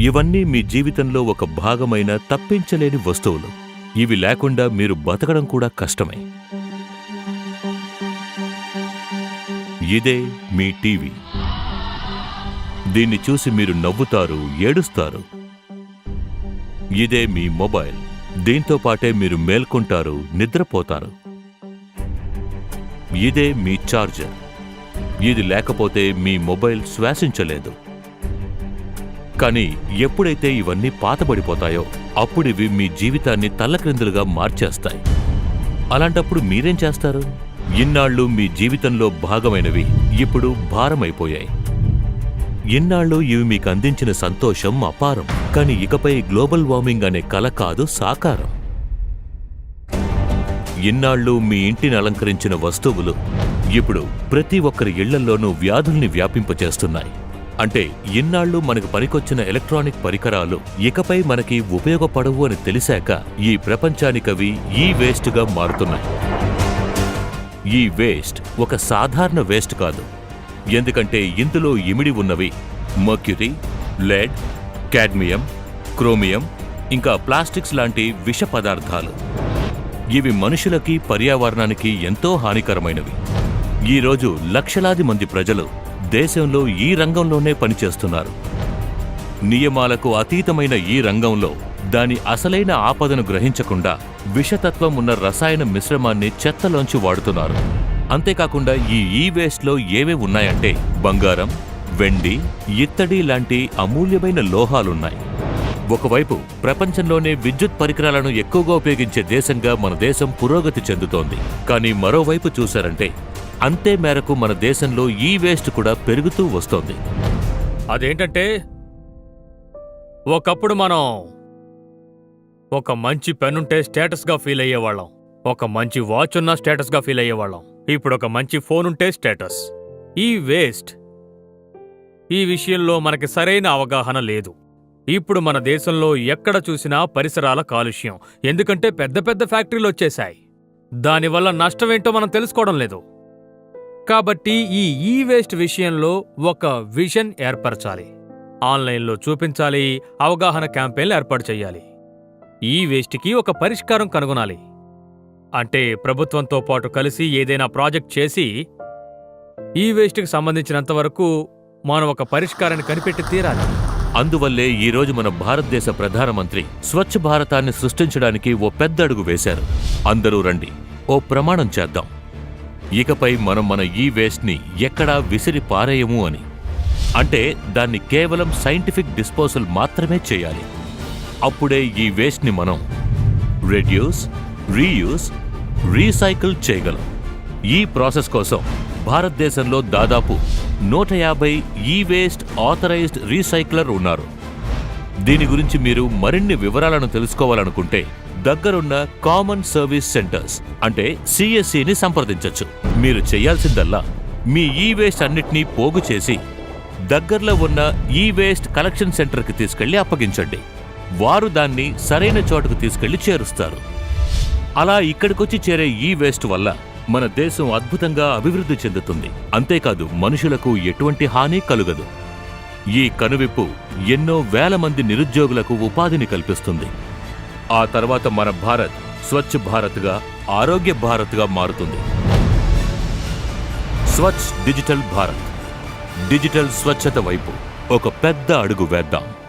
ఇవన్నీ మీ జీవితంలో ఒక భాగమైన తప్పించలేని వస్తువులు. ఇవి లేకుండా మీరు బతకడం కూడా కష్టమే. ఇదే మీ టీవీ. దీన్ని చూసి మీరు నవ్వుతారు ఏడుస్తారు. ఇదే మీ మొబైల్. దీంతో పాటే మీరు మేల్కొంటారు నిద్రపోతారు. ఇదే మీ ఛార్జర్. ఇది లేకపోతే మీ మొబైల్ శ్వాసించలేదు. కానీ ఎప్పుడైతే ఇవన్నీ పాతబడిపోతాయో అప్పుడివి మీ జీవితాన్ని తల్లక్రిందులుగా మార్చేస్తాయి. అలాంటప్పుడు మీరేం చేస్తారు? ఇన్నాళ్ళు మీ జీవితంలో భాగమైనవి ఇప్పుడు భారమైపోయాయి. ఇన్నాళ్ళు ఇవి మీకు అందించిన సంతోషం అపారం కానీ ఇకపై గ్లోబల్ వార్మింగ్ అనే కల కాదు సాకారం. ఇన్నాళ్ళు మీ ఇంటిని అలంకరించిన వస్తువులు ఇప్పుడు ప్రతి ఒక్కరి ఇళ్ళలోనూ వ్యాధుల్ని వ్యాపింపచేస్తున్నాయి. అంటే ఇన్నాళ్ళు మనకు పనికొచ్చిన ఎలక్ట్రానిక్ పరికరాలు ఇకపై మనకి ఉపయోగపడవు అని తెలిసాక ఈ ప్రపంచానికవి ఈ వేస్ట్గా మారుతున్నాయి. ఈ వేస్ట్ ఒక సాధారణ వేస్ట్ కాదు. ఎందుకంటే ఇందులో ఇమిడి ఉన్నవి మర్క్యూరీ లెడ్ క్యాడ్మియం క్రోమియం ఇంకా ప్లాస్టిక్స్ లాంటి విష పదార్థాలు. ఇవి మనుషులకి పర్యావరణానికి ఎంతో హానికరమైనవి. ఈరోజు లక్షలాది మంది ప్రజలు దేశంలో ఈ రంగంలోనే పనిచేస్తున్నారు. నియమాలకు అతీతమైన ఈ రంగంలో దాని అసలైన ఆపదను గ్రహించకుండా విషతత్వం ఉన్న రసాయన మిశ్రమాన్ని చెత్తలోంచి వాడుతున్నారు. అంతేకాకుండా ఈ ఈ వేస్ట్లో ఏవే ఉన్నాయంటే బంగారం వెండి ఇత్తడి లాంటి అమూల్యమైన లోహాలున్నాయి. ఒకవైపు ప్రపంచంలోనే విద్యుత్ పరికరాలను ఎక్కువగా ఉపయోగించే దేశంగా మన దేశం పురోగతి చెందుతోంది. కానీ మరోవైపు చూశారంటే అంతే మేరకు మన దేశంలో ఈ వేస్ట్ కూడా పెరుగుతూ వస్తోంది. అదేంటంటే ఒకప్పుడు మనం ఒక మంచి పెన్నుంటే స్టేటస్గా ఫీల్ అయ్యేవాళ్ళం. ఒక మంచి వాచ్ ఉన్నా స్టేటస్గా ఫీల్ అయ్యేవాళ్ళం. ఇప్పుడు ఒక మంచి ఫోన్ ఉంటే స్టేటస్. ఈ వేస్ట్ ఈ విషయంలో మనకి సరైన అవగాహన లేదు. ఇప్పుడు మన దేశంలో ఎక్కడ చూసినా పరిసరాల కాలుష్యం. ఎందుకంటే పెద్ద పెద్ద ఫ్యాక్టరీలు వచ్చేశాయి. దానివల్ల నష్టమేంటో మనం తెలుసుకోవడం లేదు. కాబట్టి ఈ ఈ వేస్ట్ విషయంలో ఒక విజన్ ఏర్పరచాలి. ఆన్లైన్లో చూపించాలి అవగాహన క్యాంపెయిన్లు ఏర్పాటు చేయాలి. ఈ వేస్ట్కి ఒక పరిష్కారం కనుగొనాలి. అంటే ప్రభుత్వంతో పాటు కలిసి ఏదైనా ప్రాజెక్ట్ చేసి ఈ వేస్ట్కి సంబంధించినంతవరకు మనం ఒక పరిష్కారాన్ని కనిపెట్టి తీరాలి. అందువల్లే ఈ రోజు మన భారతదేశ ప్రధానమంత్రి స్వచ్ఛ భారతాన్ని సృష్టించడానికి ఓ పెద్ద అడుగు వేశారు. అందరూ రండి ఓ ప్రమాణం చేద్దాం. ఇకపై మనం మన ఈ వేస్ట్ని ఎక్కడా విసిరి పారేయము అని. అంటే దాన్ని కేవలం సైంటిఫిక్ డిస్పోజల్ మాత్రమే చేయాలి. అప్పుడే ఈ వేస్ట్ని మనం రెడ్యూస్ రీయూస్ రీసైకిల్ చేయగలం. ఈ ప్రాసెస్ కోసం భారతదేశంలో దాదాపు నూట యాభై ఈ వేస్ట్ ఆథరైజ్డ్ రీసైక్లర్ ఉన్నారు. దీని గురించి మీరు మరిన్ని వివరాలను తెలుసుకోవాలనుకుంటే దగ్గరున్న కామన్ సర్వీస్ సెంటర్స్ అంటే సిఎస్సిని సంప్రదించవచ్చు మీరు చేయాల్సిందల్లా మీ ఈ వేస్ట్ అన్నిటినీ పోగు చేసి దగ్గరలో ఉన్న ఈ వేస్ట్ కలెక్షన్ సెంటర్కి తీసుకెళ్ళి అప్పగించండి. వారు దాన్ని సరైన చోటుకు తీసుకెళ్ళి చేరుస్తారు. అలా ఇక్కడికొచ్చి చేరే ఈ వేస్ట్ వల్ల మన దేశం అద్భుతంగా అభివృద్ధి చెందుతుంది. అంతేకాదు మనుషులకు ఎటువంటి హాని కలుగదు. ఈ కనువిప్పు ఎన్నో వేల మంది నిరుద్యోగులకు ఉపాధిని కల్పిస్తుంది. ఆ తర్వాత మన భారత్ స్వచ్ఛ భారత్గా ఆరోగ్య భారత్గా మారుతుంది. స్వచ్ఛ డిజిటల్ భారత్. డిజిటల్ స్వచ్ఛత వైపు ఒక పెద్ద అడుగు వేద్దాం.